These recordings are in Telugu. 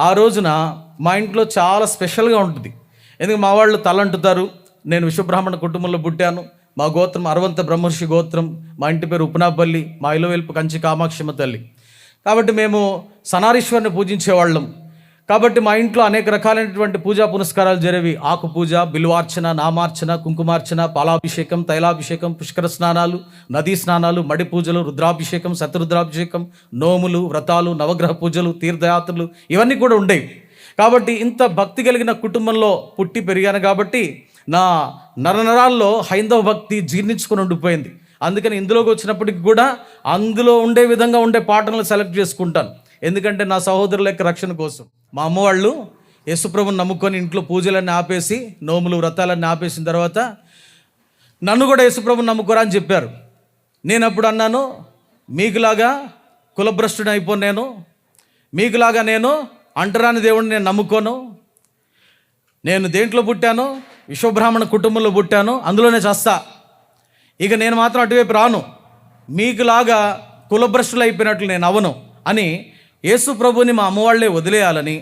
ఆ రోజున మా ఇంట్లో చాలా స్పెషల్గా ఉంటుంది. ఎందుకంటే మా వాళ్ళు తలంటుతారు నేను విశ్వబ్రాహ్మణ కుటుంబంలో పుట్టాను మా గోత్రం అరవంత బ్రహ్మర్షి గోత్రం మా ఇంటి పేరు ఉపనాపల్లి మా ఇలవెల్పు కంచి కామాక్షమ్మ తల్లి. కాబట్టి మేము సనారీశ్వరిని పూజించేవాళ్ళం. కాబట్టి మా ఇంట్లో అనేక రకాలైనటువంటి పూజా పునస్కారాలు జరిగి ఆకు పూజ బిల్వార్చన నామార్చన కుంకుమార్చన పాలాభిషేకం తైలాభిషేకం పుష్కర స్నానాలు నదీ స్నానాలు మడి పూజలు రుద్రాభిషేకం శతరుద్రాభిషేకం నోములు వ్రతాలు నవగ్రహ పూజలు తీర్థయాత్రలు ఇవన్నీ కూడా ఉండేవి. కాబట్టి ఇంత భక్తి కలిగిన కుటుంబంలో పుట్టి పెరిగాను కాబట్టి నా నరనరాల్లో హైందవ భక్తి జీర్ణించుకొని ఉండిపోయింది. అందుకని ఇందులోకి వచ్చినప్పటికి కూడా అందులో ఉండే విధంగా ఉండే పాటలను సెలెక్ట్ చేసుకుంటాను. ఎందుకంటే నా సహోదరుల యొక్క రక్షణ కోసం. మా అమ్మవాళ్ళు యేసుప్రభుని నమ్ముకొని ఇంట్లో పూజలన్నీ ఆపేసి నోములు వ్రతాలన్నీ ఆపేసిన తర్వాత నన్ను కూడా యేసుప్రభుని నమ్ముకోరా అని చెప్పారు. నేను అప్పుడు అన్నాను మీకులాగా కులభ్రష్టుని అయిపోను నేను. మీకులాగా నేను అంటరాని దేవుడిని నేను నమ్ముకోను. నేను దేంట్లో పుట్టాను? విశ్వబ్రాహ్మణ కుటుంబంలో పుట్టాను. అందులోనే చస్తా. ఇక నేను మాత్రం అటువైపు రాను. మీకులాగా కులభ్రష్టులు అయిపోయినట్లు నేను అవను అని యేసు ప్రభుని మా అమ్మవాళ్ళే వదిలేయాలని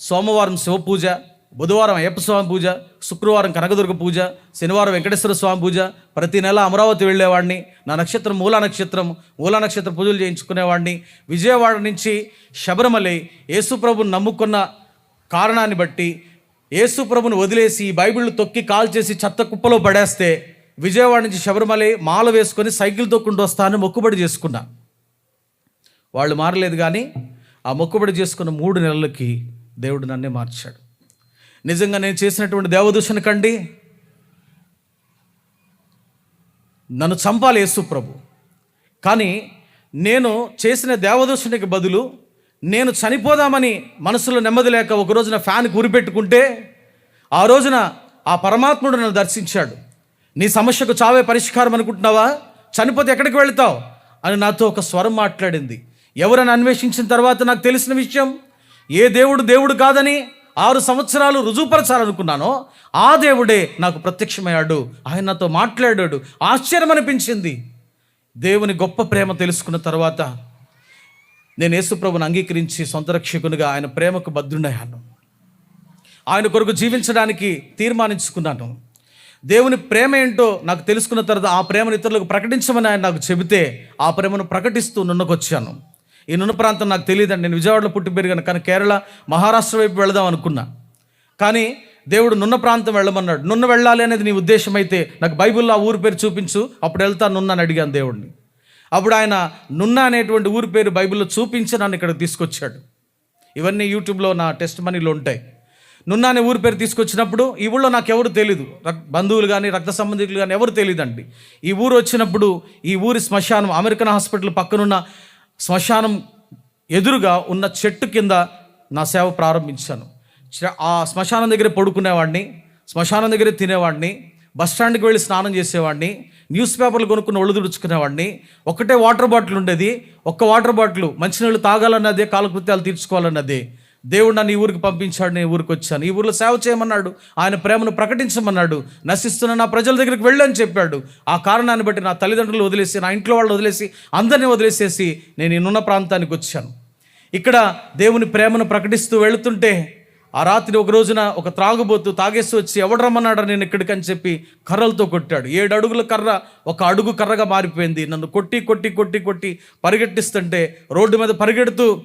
సోమవారం శివపూజ బుధవారం అయ్యప్ప స్వామి పూజ శుక్రవారం కనకదుర్గ పూజ శనివారం వెంకటేశ్వర స్వామి పూజ ప్రతి నెల అమరావతి వెళ్ళేవాడిని నా నక్షత్రం మూలా నక్షత్రం మూలా నక్షత్ర పూజలు చేయించుకునేవాడిని. విజయవాడ నుంచి శబరిమలై యేసుప్రభుని నమ్ముకున్న కారణాన్ని బట్టి యేసుప్రభుని వదిలేసి బైబిల్ తొక్కి కాల్ చేసి చెత్త కుప్పలో పడేస్తే విజయవాడ నుంచి శబరిమలై మాల వేసుకొని సైకిల్ తొక్కుంటూ వస్తానని మొక్కుబడి చేసుకున్నా. వాళ్ళు మారలేదు కానీ ఆ మొక్కుబడి చేసుకున్న మూడు నెలలకి దేవుడు నన్నే మార్చాడు. నిజంగా నేను చేసినటువంటి దేవదూషణ కండి. నన్ను చంపాలి యేసు ప్రభు. కానీ నేను చేసిన దేవదూషణకి బదులు నేను చనిపోదామని మనసులో నెమ్మది లేక ఒక రోజున ఫ్యాన్ కూరిపెట్టుకుంటే ఆ రోజున ఆ పరమాత్ముడు నన్ను దర్శించాడు. నీ సమస్యకు చావే పరిష్కారం అనుకుంటున్నావా? చనిపోతే ఎక్కడికి వెళ్తావు? అని నాతో ఒక స్వరం మాట్లాడింది. ఎవరని అన్వేషించిన తర్వాత నాకు తెలిసిన విషయం ఏ దేవుడు దేవుడు కాదని ఆరు సంవత్సరాలు రుజువుపరచాలనుకున్నానో ఆ దేవుడే నాకు ప్రత్యక్షమయ్యాడు. ఆయన నాతో మాట్లాడాడు. ఆశ్చర్యం అనిపించింది. దేవుని గొప్ప ప్రేమ తెలుసుకున్న తర్వాత నేను యేసుప్రభుని అంగీకరించి సొంత రక్షకునిగా ఆయన ప్రేమకు భద్రుడయ్యాను. ఆయన కొరకు జీవించడానికి తీర్మానించుకున్నాను. దేవుని ప్రేమ ఏంటో నాకు తెలుసుకున్న తర్వాత ఆ ప్రేమను ఇతరులకు ప్రకటించమని ఆయన నాకు చెబితే ఆ ప్రేమను ప్రకటిస్తూ నున్నకొచ్చాను. ఈ నున్న ప్రాంతం నాకు తెలియదండి. నేను విజయవాడలో పుట్టి పెరిగాను. కానీ కేరళ మహారాష్ట్ర వైపు వెళదాం అనుకున్నా. కానీ దేవుడు నున్న ప్రాంతం వెళ్ళమన్నాడు. నున్న వెళ్ళాలి అనేది నీ ఉద్దేశం అయితే నాకు బైబిల్లో ఆ ఊరి పేరు చూపించు. అప్పుడు వెళ్తా నున్న అని అడిగాను దేవుడిని అప్పుడు ఆయన నున్న అనేటువంటి ఊరి పేరు బైబిల్లో చూపించి నన్ను ఇక్కడ తీసుకొచ్చాడు. ఇవన్నీ యూట్యూబ్లో నా టెస్ట్ మనీలో ఉంటాయి. నున్న అనే ఊరి పేరు తీసుకొచ్చినప్పుడు ఈ ఊళ్ళో నాకు ఎవరు తెలీదు. బంధువులు కానీ రక్త సంబంధికులు కానీ ఎవరు తెలియదండి ఈ ఊరు వచ్చినప్పుడు ఈ ఊరి శ్మశానం అమెరికన్ హాస్పిటల్ పక్కనున్న శ్మశానం ఎదురుగా ఉన్న చెట్టు కింద నా సేవ ప్రారంభించాను. ఆ శ్మశానం దగ్గర పడుకునేవాడిని శ్మశానం దగ్గర తినేవాడిని బస్ స్టాండ్కి వెళ్ళి స్నానం చేసేవాడిని న్యూస్ పేపర్లు కొనుక్కుని ఒళ్ళు తుడుచుకునేవాడిని. ఒకటే వాటర్ బాటిల్ ఉండేది ఒక్క వాటర్ బాటిల్ మంచినీళ్ళు తాగాలన్నదే కాలకృత్యాలు తీర్చుకోవాలన్నదే. దేవుడు నన్ను ఈ ఊరికి పంపించాడు నేను ఊరికి వచ్చాను. ఈ ఊరిలో సేవ చేయమన్నాడు ఆయన ప్రేమను ప్రకటించమన్నాడు నశిస్తున్న నా ప్రజల దగ్గరికి వెళ్ళని చెప్పాడు. ఆ కారణాన్ని బట్టి నా తల్లిదండ్రులు వదిలేసి నా ఇంట్లో వాళ్ళు వదిలేసి అందరినీ వదిలేసేసి నేను ఈ ప్రాంతానికి వచ్చాను. ఇక్కడ దేవుని ప్రేమను ప్రకటిస్తూ వెళుతుంటే ఆ రాత్రి ఒక రోజున ఒక త్రాగుబోతు తాగేసి వచ్చి ఎవడు రమ్మన్నాడు నేను ఇక్కడికి? అని చెప్పి కర్రలతో కొట్టాడు. ఏడు అడుగుల కర్ర ఒక అడుగు కర్రగా మారిపోయింది. నన్ను కొట్టి కొట్టి కొట్టి కొట్టి పరిగెట్టిస్తుంటే రోడ్డు మీద పరిగెడుతూ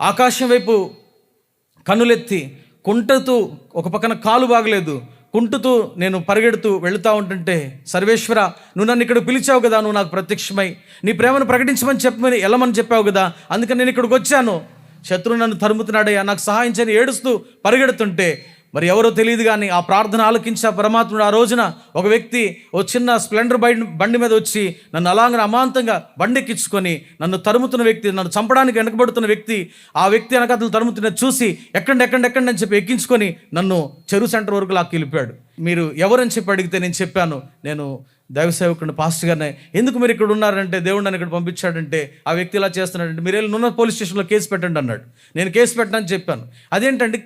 ఆకాశం వైపు కన్నులెత్తి కుంటుతూ ఒక పక్కన కాలు బాగలేదు. కుంటుతూ నేను పరిగెడుతూ వెళుతూ ఉంటుంటే సర్వేశ్వర నువ్వు నన్ను ఇక్కడ పిలిచావు కదా నువ్వు నాకు ప్రత్యక్షమై. నీ ప్రేమను ప్రకటించమని చెప్పమని వెళ్ళమని చెప్పావు కదా అందుకని నేను ఇక్కడికి వచ్చాను. శత్రువు నన్ను తరుముతున్నాడయ్యా నాకు సహాయం చేయని ఏడుస్తూ పరిగెడుతుంటే మరి ఎవరో తెలియదు కానీ ఆ ప్రార్థన ఆలకించి పరమాత్ముడు ఆ రోజున ఒక వ్యక్తి ఓ చిన్న స్ప్లెండర్ బండి బండి మీద వచ్చి నన్ను అలాగనే అమాంతంగా బండెక్కించుకొని నన్ను తరుముతున్న వ్యక్తి నన్ను చంపడానికి వెనకబడుతున్న వ్యక్తి ఆ వ్యక్తి వెనకతలు తరుముతున్న చూసి ఎక్కండి ఎక్కండి ఎక్కండి అని చెప్పి ఎక్కించుకొని నన్ను చెరువు సెంటర్ వరకు లాక్కి వెళ్ళిపోయాడు మీరు ఎవరని చెప్పి అడిగితే నేను చెప్పాను నేను దైవ సేవకుడిని పాస్టర్ గారిని ఎందుకు మీరు ఇక్కడ ఉన్నారంటే దేవుడు నన్ను ఇక్కడ పంపించాడంటే ఆ వ్యక్తి ఇలా చేస్తున్నాడంటే మీరు వెళ్ళి నున్న పోలీస్ స్టేషన్లో కేసు పెట్టండి అన్నాడు. నేను కేసు పెట్టనని చెప్పాను. అదేంటంటే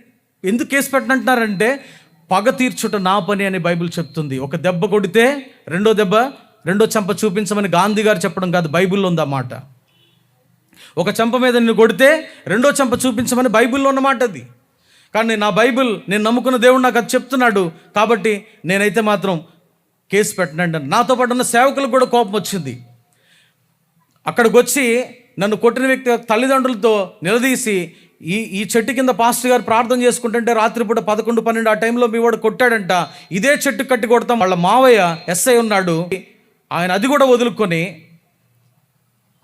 ఎందుకు కేసు పెట్టనంటున్నారంటే పగ తీర్చుట నా పని అని బైబిల్ చెప్తుంది. ఒక దెబ్బ కొడితే రెండో దెబ్బ రెండో చెంప చూపించమని గాంధీ గారు చెప్పడం కాదు బైబిల్లో ఉంది మాట? ఒక చెంప మీద నిన్ను కొడితే రెండో చెంప చూపించమని బైబిల్లో ఉన్నమాట అది. కానీ నా బైబిల్ నేను నమ్ముకున్న దేవుడు నాకు అది చెప్తున్నాడు. కాబట్టి నేనైతే మాత్రం కేసు పెట్టనండి. నాతో పాటు ఉన్న సేవకులకు కూడా కోపం వచ్చింది. అక్కడికి వచ్చి నన్ను కొట్టిన వ్యక్తి తల్లిదండ్రులతో నిలదీసి ఈ ఈ చెట్టు కింద పాస్టర్ గారు ప్రార్థన చేసుకుంటుంటే రాత్రిపూట పదకొండు పన్నెండు ఆ టైంలో మీ వాడు కొట్టాడంట. ఇదే చెట్టు కట్టి కొడతాం. వాళ్ళ మావయ్య ఎస్ఐ ఉన్నాడు. ఆయన అది కూడా వదులుకొని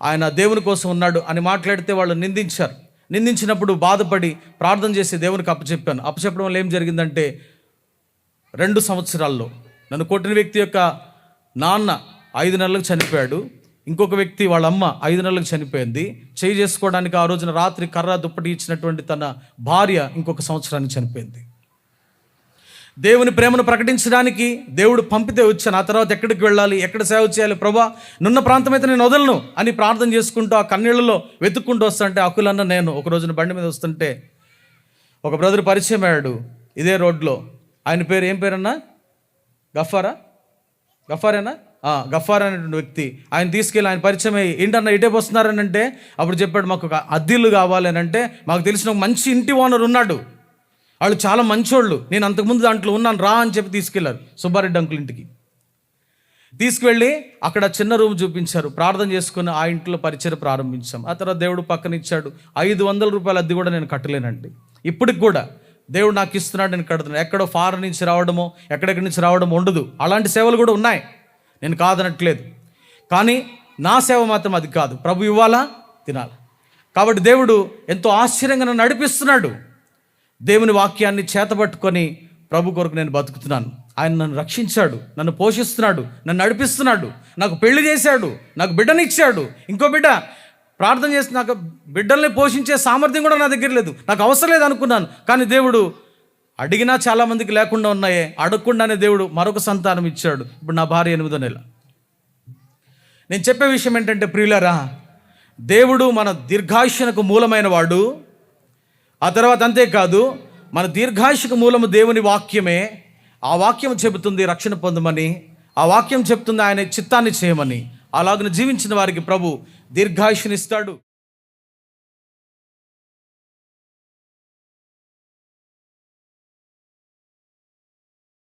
ఆయన దేవుని కోసం ఉన్నాడు అని మాట్లాడితే వాళ్ళు నిందించారు. నిందించినప్పుడు బాధపడి ప్రార్థన చేసి దేవునికి అప్పచెప్పాను. అప్పచెప్పడం వల్ల ఏం జరిగిందంటే రెండు సంవత్సరాల్లో నన్ను కొట్టిన వ్యక్తి యొక్క నాన్న ఐదు నెలలకు చనిపోయాడు. ఇంకొక వ్యక్తి వాళ్ళ అమ్మ ఐదు నెలలకు చనిపోయింది. చేయి చేసుకోవడానికి ఆ రోజున రాత్రి కర్ర దుప్పటి ఇచ్చినటువంటి తన భార్య ఇంకొక సంవత్సరానికి చనిపోయింది. దేవుని ప్రేమను ప్రకటించడానికి దేవుడు పంపితే వచ్చాను. ఆ తర్వాత ఎక్కడికి వెళ్ళాలి? ఎక్కడ సేవ చేయాలి? ప్రభా నున్న ప్రాంతం అయితే నేను వదలను అని ప్రార్థన చేసుకుంటూ ఆ కన్నీళ్ళలో వెతుక్కుంటూ వస్తుంటే అకులన్న నేను ఒక రోజున బండి మీద వస్తుంటే ఒక బ్రదర్ పరిచయం అయ్యాడు ఇదే రోడ్లో. ఆయన పేరు ఏం పేరన్నా? గఫారా గఫారేనా గఫార్ అనేటువంటి వ్యక్తి ఆయన తీసుకెళ్ళి ఆయన పరిచయం అయ్యి ఏంటన్నా ఇటే వస్తున్నారని అంటే? అప్పుడు చెప్పాడు మాకు ఒక అద్దిల్లు కావాలి అని అంటే మాకు తెలిసిన ఒక మంచి ఇంటి ఓనర్ ఉన్నాడు. వాళ్ళు చాలా మంచోళ్ళు. నేను అంతకుముందు దాంట్లో ఉన్నాను రా అని చెప్పి తీసుకెళ్ళారు సుబ్బారెడ్డి అంకుల్ ఇంటికి. తీసుకువెళ్ళి అక్కడ చిన్న రూమ్ చూపించారు. ప్రార్థన చేసుకుని ఆ ఇంట్లో పరిచయం ప్రారంభించాం. ఆ తర్వాత దేవుడు పక్కన ఇచ్చాడు ఐదు వందల రూపాయల అద్దె కూడా నేను కట్టలేనండి. ఇప్పటికి కూడా దేవుడు నాకు ఇస్తున్నాడు నేను కడుతున్నాను. ఎక్కడో ఫారెన్ నుంచి రావడమో ఎక్కడెక్కడి నుంచి రావడమో ఉండదు. అలాంటి సేవలు కూడా ఉన్నాయి. నేను కాదనట్లేదు. కానీ నా సేవ మాత్రం అది కాదు. ప్రభు ఇవ్వాలా? తినాలి. కాబట్టి దేవుడు ఎంతో ఆశ్చర్యంగా నన్ను నడిపిస్తున్నాడు. దేవుని వాక్యాన్ని చేతబట్టుకొని ప్రభు కొరకు నేను బతుకుతున్నాను. ఆయన నన్ను రక్షించాడు నన్ను పోషిస్తున్నాడు నన్ను నడిపిస్తున్నాడు నాకు పెళ్ళి చేశాడు నాకు బిడ్డనిచ్చాడు. ఇంకో బిడ్డ ప్రార్థన చేసి నాకు బిడ్డల్ని పోషించే సామర్థ్యం కూడా నా దగ్గర లేదు. నాకు అవసరం లేదు అనుకున్నాను. కానీ దేవుడు అడిగినా చాలామందికి లేకుండా ఉన్నాయే. అడగకుండానే దేవుడు మరొక సంతానం ఇచ్చాడు. ఇప్పుడు నా భార్య ఎనిమిదో నెల. నేను చెప్పే విషయం ఏంటంటే ప్రియులరా దేవుడు మన దీర్ఘాయుషునకు మూలమైన వాడు. ఆ తర్వాత అంతేకాదు మన దీర్ఘాయుషకు మూలము దేవుని వాక్యమే. ఆ వాక్యం చెబుతుంది రక్షణ పొందమని. ఆ వాక్యం చెప్తుంది ఆయన చిత్తాన్ని చేయమని. అలాగను జీవించిన వారికి ప్రభు దీర్ఘాయుషనిస్తాడు